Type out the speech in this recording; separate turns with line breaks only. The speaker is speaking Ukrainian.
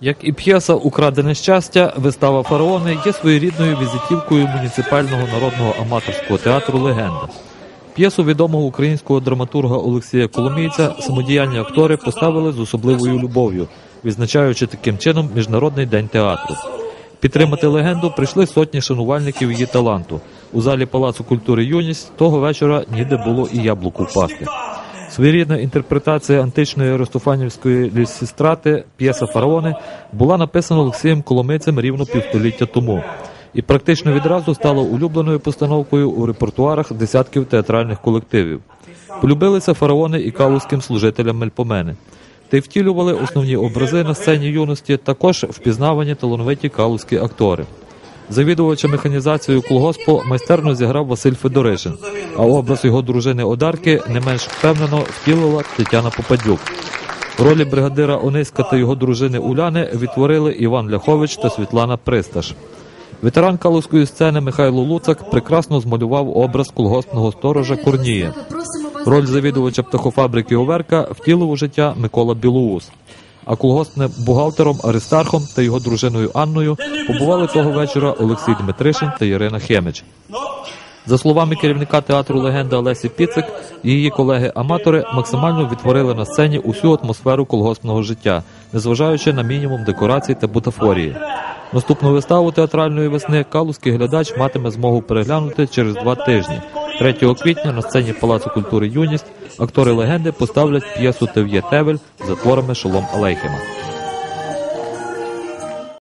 Як і п'єса Украдене щастя, вистава фараони є своєрідною візитівкою муніципального народного аматорського театру Легенда. П'єсу відомого українського драматурга Олексія Коломійця самодіяльні актори поставили з особливою любов'ю, відзначаючи таким чином Міжнародний день театру. Підтримати легенду прийшли сотні шанувальників її таланту. У залі Палацу культури Юність того вечора ніде було і яблуку впасти. Своєрідна інтерпретація античної аристофанівської лісістрати п'єса Фараони була написана Олексієм Коломийцем рівно півстоліття тому і практично відразу стала улюбленою постановкою у репертуарах десятків театральних колективів. Полюбилися фараони і калузьким служителям Мельпомени. Та й втілювали основні образи на сцені юності також впізнавані талановиті калузькі актори. Завідувача механізацією колгоспу майстерно зіграв Василь Федоришин, а образ його дружини Одарки не менш впевнено втілила Тетяна Попадюк. Ролі бригадира Ониська та його дружини Уляни відтворили Іван Ляхович та Світлана Присташ. Ветеран калузької сцени Михайло Луцак прекрасно змалював образ колгоспного сторожа Корнія. Роль завідувача птахофабрики Оверка втілив у життя Микола Білоус. А колгоспним бухгалтером Аристархом та його дружиною Анною побували того вечора Олексій Дмитришин та Ірина Хемич. За словами керівника театру легенда Олесі Піцик, її колеги-аматори максимально відтворили на сцені усю атмосферу колгоспного життя, незважаючи на мінімум декорацій та бутафорії. Наступну виставу театральної весни калузький глядач матиме змогу переглянути через два тижні. 3 квітня на сцені Палацу культури Юність актори легенди поставлять п'єсу Тев'є Тевель за творами Шолом Алейхема.